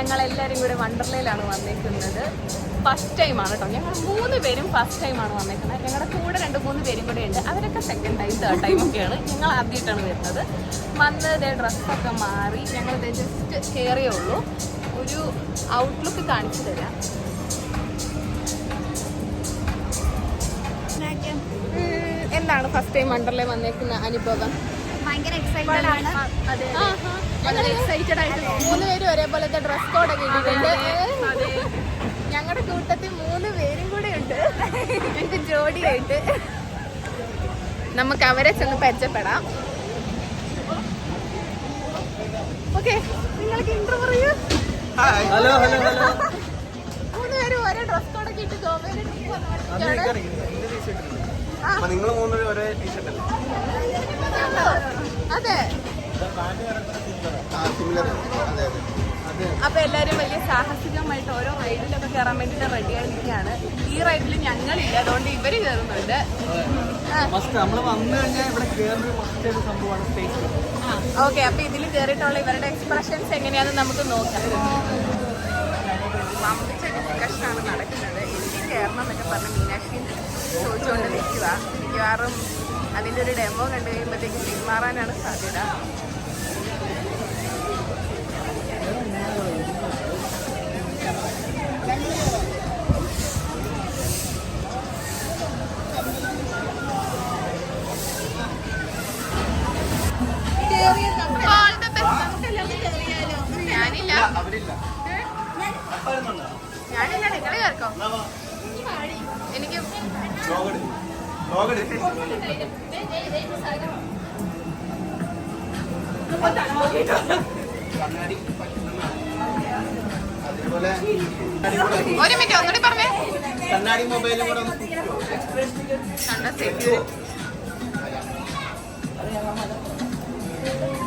ഞങ്ങൾ എല്ലാവരും കൂടെ വണ്ടർലയിലാണ് വന്നേക്കുന്നത് ഫസ്റ്റ് ടൈമാണ് കേട്ടോ ഞങ്ങൾ മൂന്ന് പേരും ഫസ്റ്റ് ടൈമാണ് വന്നേക്കുന്നത് ഞങ്ങളുടെ കൂടെ രണ്ട് മൂന്ന് പേരും കൂടെ ഉണ്ട്. അവരൊക്കെ സെക്കൻഡ് ടൈം തേർഡ് ടൈം ഒക്കെയാണ് ഞങ്ങൾ ആദ്യമായിട്ടാണ് വരുന്നത്. വന്ന് ഇതേ ഡ്രസ്സൊക്കെ മാറി. ഞങ്ങൾ ഇത് ജസ്റ്റ് കയറിയേ ഉള്ളൂ. ഒരു ഔട്ട്ലുക്ക് കാണിച്ചു തരാം. എന്താണ് ഫസ്റ്റ് ടൈം വണ്ടർലേ വന്നേക്കുന്ന അനുഭവം? ഭയങ്കര എക്സൈറ്റഡ് ആണ്. ഞങ്ങൾ എക്സൈറ്റഡ് ആയിട്ട് മൂന്ന് പേരും ഒരേപോലത്തെ ഡ്രസ് കോഡ് ഇട്ടിട്ടുണ്ട്. ഞങ്ങളുടെ കൂട്ടത്തിൽ മൂന്ന് പേരും കൂടെ ഉണ്ട്. ഞങ്ങൾക്ക് ജോഡിയായിട്ട്. നമുക്ക് അവരെ ചെന്ന് പരിചയപ്പെടാം. ഓക്കെ നിങ്ങൾക്ക് ഇൻട്രോ പറയൂ. ഹലോ ഹലോ ഹലോ മൂന്ന് പേരും ഒരേ ഡ്രസ് കോഡ് കോഡൊക്കെ ഇട്ട് ഗോവയിലെ. നിങ്ങൾ മൂന്നുപേരും ഒരേ ടീഷർട്ട് അല്ലേ? അതെ. അപ്പൊ എല്ലാരും വലിയ സാഹസികമായിട്ട് ഓരോ റൈഡിലൊക്കെ കയറാൻ വേണ്ടിട്ട് റെഡി ആയിരിക്കുകയാണ് ഈ റൈഡിൽ ഞങ്ങളില്ല അതുകൊണ്ട് ഇവർ കയറുന്നുണ്ട് ഓക്കെ അപ്പൊ ഇതിൽ കയറിയിട്ടുള്ള ഇവരുടെ എക്സ്പ്രഷൻസ് എങ്ങനെയാന്ന് നമുക്ക് നോക്കാം. വമ്പിച്ച ഡിസ്കഷനാണ് നടക്കുന്നത്. എനിക്ക് കയറണം എന്നൊക്കെ പറഞ്ഞ മീനാക്ഷി ചോദിച്ചുകൊണ്ട് നിൽക്കുക മിക്കവാറും അതിന്റെ ഒരു ഡെമോ കണ്ടു കഴിയുമ്പോഴത്തേക്കും പിന്മാറാനാണ് സാധ്യത.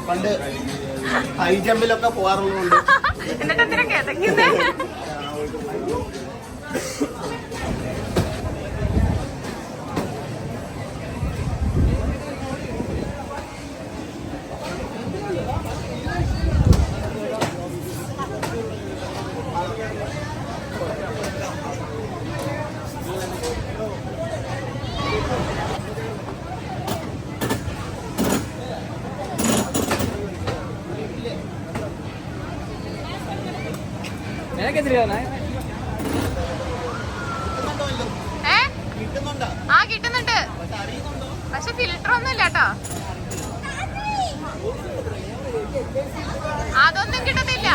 പണ്ട് ഹൈ ജമ്പിലൊക്കെ പോകാറുള്ളതുകൊണ്ട് എന്നിട്ട് എന്തിനാ കിതക്കുന്നേ ആ കിട്ടുന്നുണ്ട്. പക്ഷെ ഫിൽറ്റർ ഒന്നും ഇല്ല കേട്ടോ. അതൊന്നും കിട്ടത്തില്ല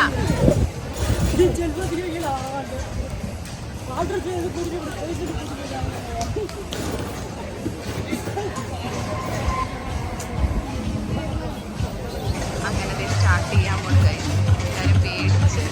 അങ്ങനെ സ്റ്റാർട്ട് ചെയ്യാൻ പോണത് എല്ലാവരും പേടിച്ച്.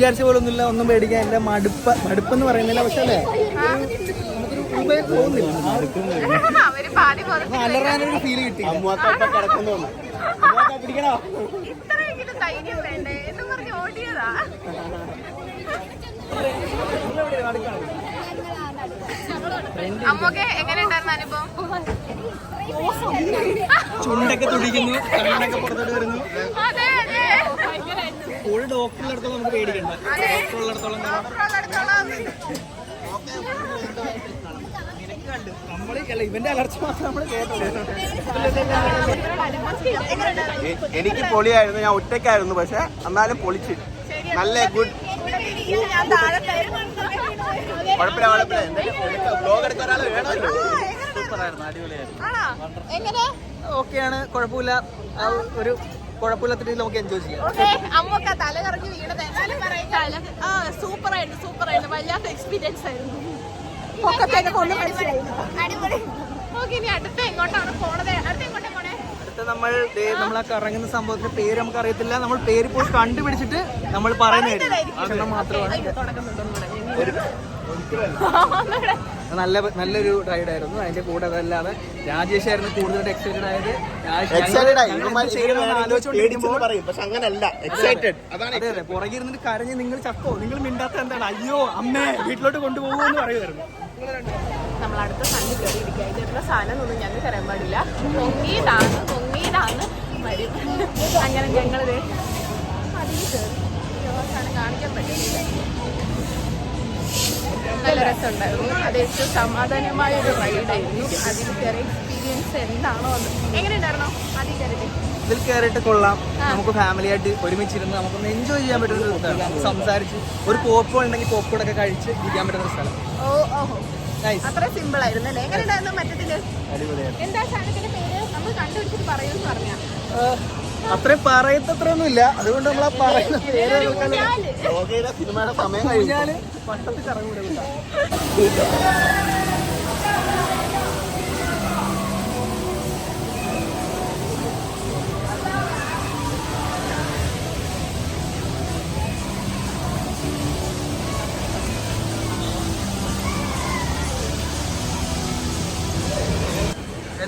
വിചാരിച്ച പോലെ ഒന്നുമില്ല ഒന്നും പേടിക്കാൻ ഇല്ല. മടുപ്പ് മടുപ്പെന്ന് പറയുന്നില്ല. പക്ഷേ അല്ലേ? അലറാനൊരു ഫീൽ കിട്ടി പിടിക്കണോ? ധൈര്യം വേണ്ടേ എന്ന് പറഞ്ഞ് ഓടിയതാ അമ്മൊക്കെ എങ്ങനെ ഉണ്ടായിരുന്നു അനുഭവം? ചുണ്ടൊക്കെ തുടിക്കുന്നു കണ്ണൊക്കെ പുറത്തോട്ട് വരുന്നു. ഒരു ഡോക്ടറിനടുത്തോളം നമുക്ക് പേടിക്കണ്ട. ഡോക്ടറുള്ളിടത്തോളം നമ്മൾ ഇവന്റെ അലർച്ച മാത്രം നമ്മൾ കേട്ടത്. എ- എനിക്ക് പൊളിയായിരുന്നു ഞാൻ ഒറ്റയ്ക്കായിരുന്നു പക്ഷെ എന്നാലും പൊളിച്ച്. നല്ല ഗുഡ് കുഴപ്പമില്ല കുഴപ്പമില്ല. എന്തായാലും ബ്ലോഗ് എടുക്കാൻ ഒരാൾ വേണമല്ലോ. സൂപ്പറായിരുന്നു അടിപൊളിയായിരുന്നു. എങ്ങനെ? ഓക്കെയാണ് കുഴപ്പമില്ല. ആ ഒരു കുഴപ്പമില്ലാത്ത രീതിയിൽ നമുക്ക് എൻജോയ് ചെയ്യാം. ഓക്കെ അമ്മൊക്കെ തല കറങ്ങി വീണത്. ആ സൂപ്പർ ആയിരുന്നു സൂപ്പർ ആയിരുന്നു വല്ലാത്ത എക്സ്പീരിയൻസ് ആയിരുന്നു. ഒന്നും മനസ്സിലായി അടിപൊളി. ഓക്കെ ഇനി അടുത്ത എങ്ങോട്ടാണ് പോണത്? അടുത്ത എങ്ങോട്ടാ പോണേ? അടുത്ത നമ്മൾ ദേ നമ്മൾ ആ കറങ്ങുന്ന സംഭവത്തിന്റെ പേര് നമുക്ക് അറിയത്തില്ല. നമ്മൾ പേര് പോയി കണ്ടുപിടിച്ചിട്ട് നമ്മൾ പറയുന്നതായിരിക്കും. ഭക്ഷണം മാത്രമാണ്. നല്ല നല്ലൊരു റൈഡ് ആയിരുന്നു. അതിന്റെ കൂടെ അതല്ലാതെ രാജേഷ് ആയിരുന്നു കൂടുതൽ എക്സൈറ്റഡ് ആയത്. അതെ അതെ. പുറകെ ഇരുന്നിട്ട് കരഞ്ഞ് നിങ്ങൾ ചക്കോ നിങ്ങൾ മിണ്ടാത്ത എന്താണ്? അയ്യോ അമ്മേ വീട്ടിലോട്ട് കൊണ്ടുപോകുമോ എന്ന് പറയുമായിരുന്നു. നമ്മൾ അടുത്ത സണ്ണി കയറി ഇരിക്കുക ഇതിലുള്ള സാധനം ഒന്നും ഞങ്ങൾക്ക് തരാൻ പാടില്ല. പൊങ്ങിയതാണ് പൊങ്ങിയതാണ്. വരും. അങ്ങനെ ഞങ്ങൾ അതിൽ കയറി. കാണിക്കാൻ പറ്റില്ല നല്ല രസമുണ്ടായിരുന്നു. അത് ഏറ്റവും സമാധാനമായ ഒരു റൈഡായിരുന്നു അതിൽ കയറി എക്സ്പീരിയൻസ് എന്താണോ എന്ന് എങ്ങനെ ഉണ്ടായിരുന്നോ അതിൽ കയറി ഇതിൽ കയറിയിട്ട് കൊള്ളാം. നമുക്ക് ഫാമിലി ആയിട്ട് ഒരുമിച്ചിരുന്ന് നമുക്കൊന്ന് എൻജോയ് ചെയ്യാൻ പറ്റുന്ന ഒരു സ്ഥലം. സംസാരിച്ച് ഒരു പോപ്കോൺ ഉണ്ടെങ്കിൽ പോപ്കോൺ ഒക്കെ കഴിച്ച് ഇരിക്കാൻ പറ്റുന്ന ഒരു സ്ഥലം. ഓ ഓഹോ. അത്ര സിമ്പിൾ ആയിരുന്നു അല്ലേ? എങ്ങനെ ഉണ്ടായിരുന്നു മറ്റത്തിൽ എന്താ സാധനത്തിന്റെ പേര്? നമ്മൾ കണ്ടുപിടിച്ചിട്ട് പറയുമെന്ന് പറഞ്ഞാ. അത്രയും പറയത്തത്രയൊന്നും ഇല്ല അതുകൊണ്ട് നമ്മൾ ആ പറയുന്ന പേര് സിനിമയുടെ സമയം പട്ടത്തിൽ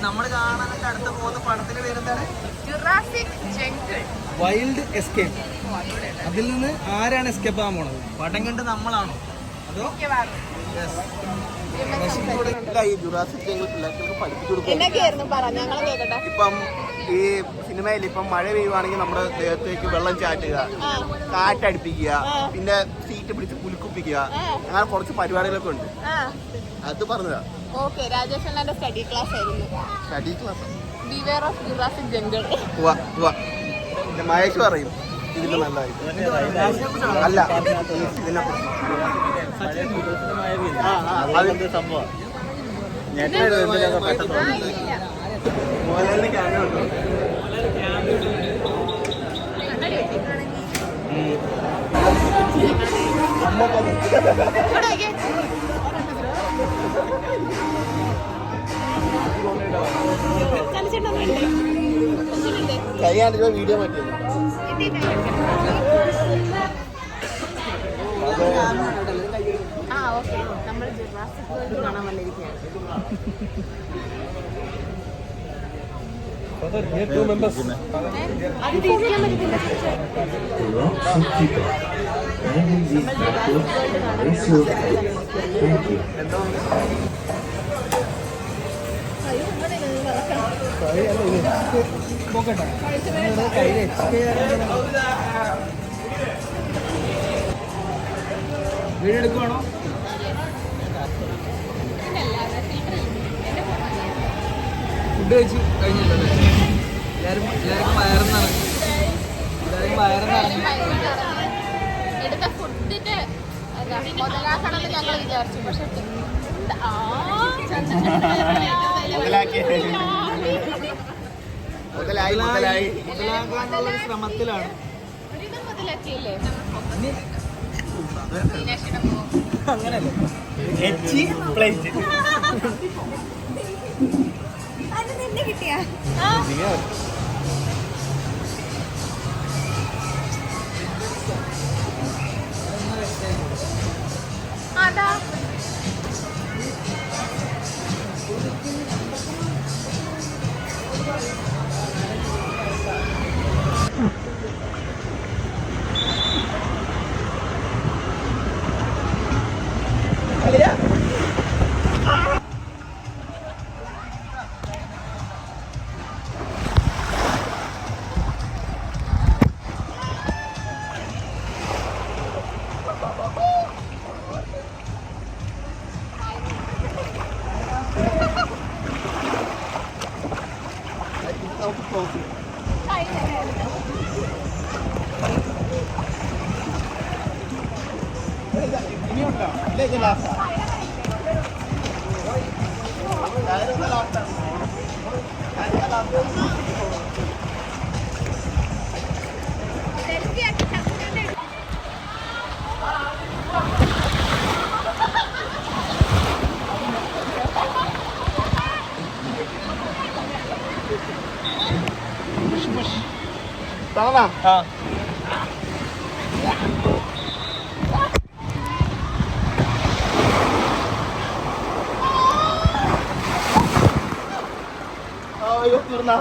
നമ്മൾ കാണാനൊക്കെ അടുത്ത് പോകുന്ന പടത്തിന് പേരെന്താണ് ജംഗിൾ വൈൽഡ് എസ്കേപ്പ്. അതിൽ നിന്ന് ആരാണ് എസ്കേപ്പ് ആകാൻ പോണത്? പടം കണ്ട് നമ്മളാണോ? അതോ? ഇപ്പം ഈ സിനിമയിൽ ഇപ്പം മഴ പെയ്യുവാണെങ്കിൽ നമ്മുടെ ദേഹത്തേക്ക് വെള്ളം ചാറ്റുക കാറ്റടിപ്പിക്കുക പിന്നെ സീറ്റ് പിടിച്ച് കുലുക്കുപ്പിക്കുക. അങ്ങനെ കുറച്ച് പരിപാടികളൊക്കെ ഉണ്ട്. അത് പറഞ്ഞതാ. ഓക്കെ രാജേഷ് ആയിരുന്നു. Study class? മഹേഷ് പറയും. ഇതിന്റെ നല്ലതായിട്ട് അല്ല ഇതിനെ ആ, ആ, അതിന്റെ സംഭവം? മോഹൻലാലിന്റെ ക്യാമറ ഉണ്ടോ? കൈ കാണിച്ച വീഡിയോ മാറ്റിയത് ആ ഓക്കെ നമ്മൾ ജുറാസിക് വേൾഡ് കാണാൻ വന്നിരിക്കുകയാണ് അത് തിരിക്കാൻ പറ്റത്തില്ല എടുക്കുവാണോ ഫുഡ് കഴിച്ച് കഴിഞ്ഞില്ലല്ലേ? എല്ലാവരും എല്ലാവർക്കും വയറുന്നാണ് ഇറങ്ങി എല്ലാവരും വയറെന്ന് ഇറങ്ങി എടുത്ത ഫുഡിന്റെ മുതലാക്കണമെന്ന് ഞങ്ങൾ വിചാരിച്ചു. പക്ഷെ ആ, മുതലാക്കി. മുതലായി മുതലായി. മുതലാകാനുള്ള ശ്രമത്തിലാണ്. അങ്ങനല്ലേ. കിട്ടിയാ? അതാ. ഇനിയുണ്ടോ ഇല്ലേ ലാസ്റ്റ് ലാസ്റ്റ് ലാസ്റ്റ് കിട്ടിയാ ആ, ആ അയ്യോ തീർന്നാ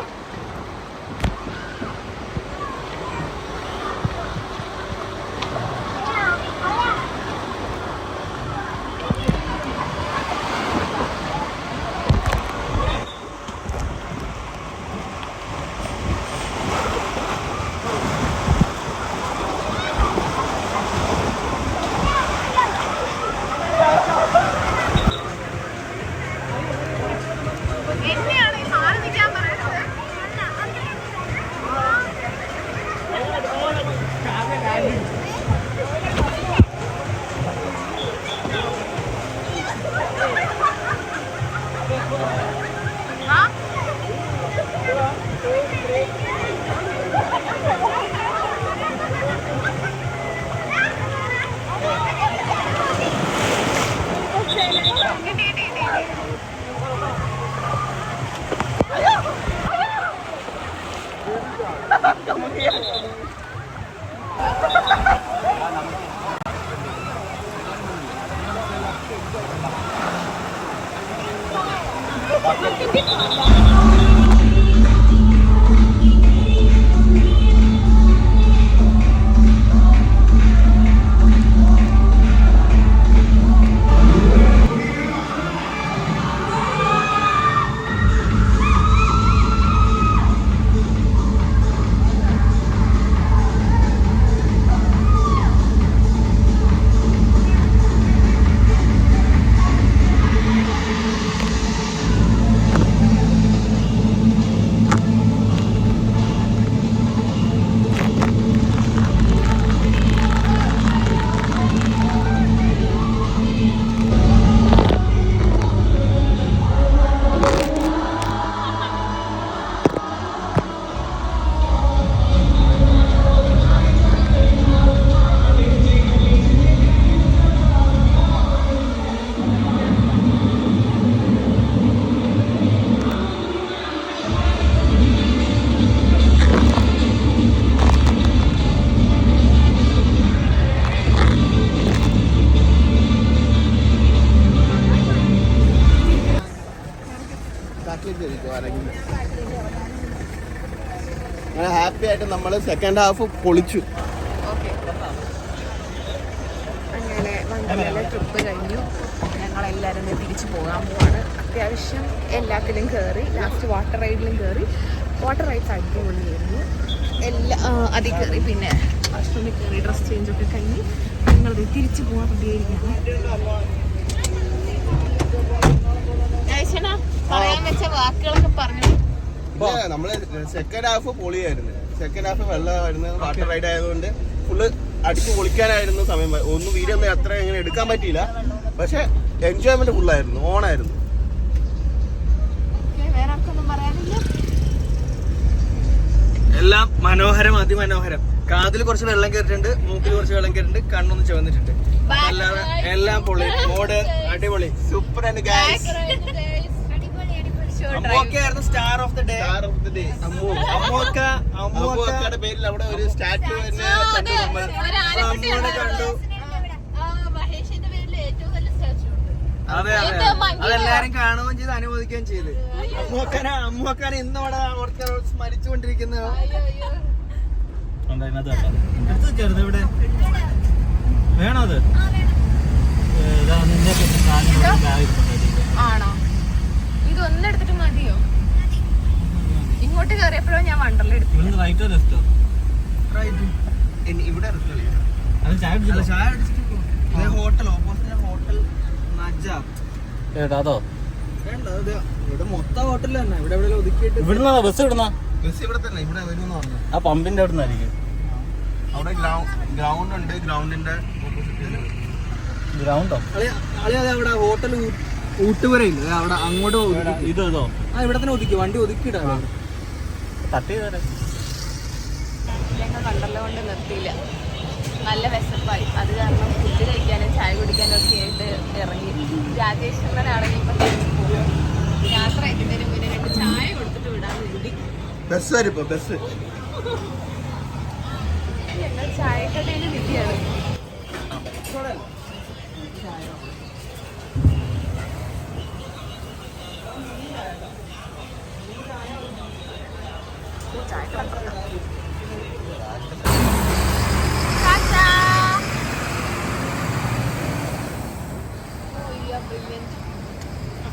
നമ്മൾ സെക്കൻഡ് ഹാഫ് പൊളിച്ചു. അങ്ങനെ വണ്ടിയിലെ ട്രിപ്പ് കഴിഞ്ഞു. ഞങ്ങളെല്ലാവരും ദേ തിരിച്ചു പോകാൻ പോവാണ്. അത്യാവശ്യം എല്ലാത്തിലും കയറി ലാസ്റ്റ് വാട്ടർ റൈഡിലും കയറി വാട്ടർ റൈഡ്സ് അടിപൊളിയായിരുന്നു. എല്ലാ അതിൽ കയറി പിന്നെ വാഷ്റൂമിൽ കയറി ഡ്രസ് ചേഞ്ച് ഒക്കെ കഴിഞ്ഞ് ഞങ്ങളത് തിരിച്ചു പോകാൻ പറയാൻ വെച്ച വാക്കുകളൊക്കെ പറഞ്ഞു. നമ്മൾ സെക്കൻഡ് ഹാഫ് പൊളിയായിരുന്നു. സെക്കൻഡ് ഹാഫ് വെള്ളമായിരുന്നു. വാട്ടർ റൈഡ് ആയതുകൊണ്ട് ഫുള്ള് അടിച്ച് പൊളിക്കാനായിരുന്നു സമയം. ഒന്നും വീഡിയോ ഒന്നും അത്ര ഇങ്ങനെ എടുക്കാൻ പറ്റിയില്ല. പക്ഷെ എൻജോയ്മെന്റ് ഫുള്ളായിരുന്നു ഓണായിരുന്നു. എല്ലാം മനോഹരം അതിമനോഹരം. കാതിൽ കുറച്ച് വെള്ളം കയറിയിട്ടുണ്ട് മൂക്കിൽ കുറച്ച് വെള്ളം കയറിയിട്ടുണ്ട് കണ്ണൊന്ന് ചുവന്നിട്ടുണ്ട്. എല്ലാം പൊളി. മോഡ് അടിപൊളി. സൂപ്പർ ആൻഡ് ഗൈസ് അടിപൊളി star of the day star of the day അമ്മോക്ക അമ്മോക്ക അമ്മൂക്കയുടെ പേരിൽ അവിടെ ഒരു സ്റ്റാച്ചു. തന്നെ അമ്മോനെ കണ്ടു. മഹേഷിന്റെ പേരിൽ ഏറ്റവും നല്ല സ്റ്റാച്ചു ഉണ്ട്. അതെ അതെ. അതെല്ലാരും കാണുകയും ചെയ്ത് അനുവദിക്കുകയും ചെയ്ത്. അമ്മോക്കന അമ്മോക്കന ഇന്ന് അവിടെ ഓർക്ക സ്മരിച്ചുകൊണ്ടിരിക്കുന്ന ഇവിടെ. വേണോ അത്? ആണോ? ഇതൊന്നെടുത്തിട്ട് മതിയോ? ഇങ്ങോട്ട് കയറിയപ്പോഴോ ഞാൻ വണ്ടറിൽ എടുത്തു ഇവിടെ ചായ അടിച്ചിട്ട് പോ. ദേ ഹോട്ടൽ ഓപ്പോസിറ്റ് ഹോട്ടൽ നജാബ് അതോ? വേണ്ട ഇത്. ഇവിടെ മൊത്തം ഹോട്ടൽ തന്നെ. ഇവിടെ ഒതുക്കിയിട്ട് ഇവിടുന്ന ബസ് ഇവിടുന്ന? ബസ് ഇവിടെ തന്നെ ഇവിടെ വരുമെന്ന് പറഞ്ഞു. ആ പമ്പിന്റെ അവിടെ നിന്നായിരിക്കും അവിടെ ഗ്രൗണ്ട് ഉണ്ട്. ഗ്രൗണ്ടിന്റെ ഓപ്പോസിറ്റ് ഗ്രൗണ്ടോ അവിടെ ഹോട്ടൽ ഊട്ടുപുരയില്ല അവിടെ അങ്ങോട്ട്. ഇത് ആ ഇവിടെ തന്നെ ഒതുക്കി. വണ്ടി ഒതുക്കിയിടാ തട്ടി തരാം ഞങ്ങൾ കണ്ടല്ലോ കൊണ്ട് നിർത്തിയില്ല. നല്ല വിശപ്പായി. അത് കാരണം ഫുഡ് കഴിക്കാനും ചായ കുടിക്കാനും ഒക്കെ ആയിട്ട് ഇറങ്ങി. രാജേഷ് അണ്ണനാണെങ്കിൽ ഇപ്പം യാത്ര എത്തുന്നതിന് മുന്നേ രണ്ട് ചായ കൊടുത്തിട്ട് വിടാൻ വേണ്ടി. ബസ് ബസ് ഞങ്ങൾ ചായക്കടയിൽ നിൽക്കുകയാണ്.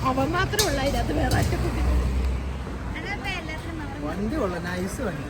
അവൻ മാത്രമുള്ള അതിനകത്ത് വേറെ അറ്റക്കുട്ടി വണ്ടി ഉള്ള നൈസ് വണ്ടി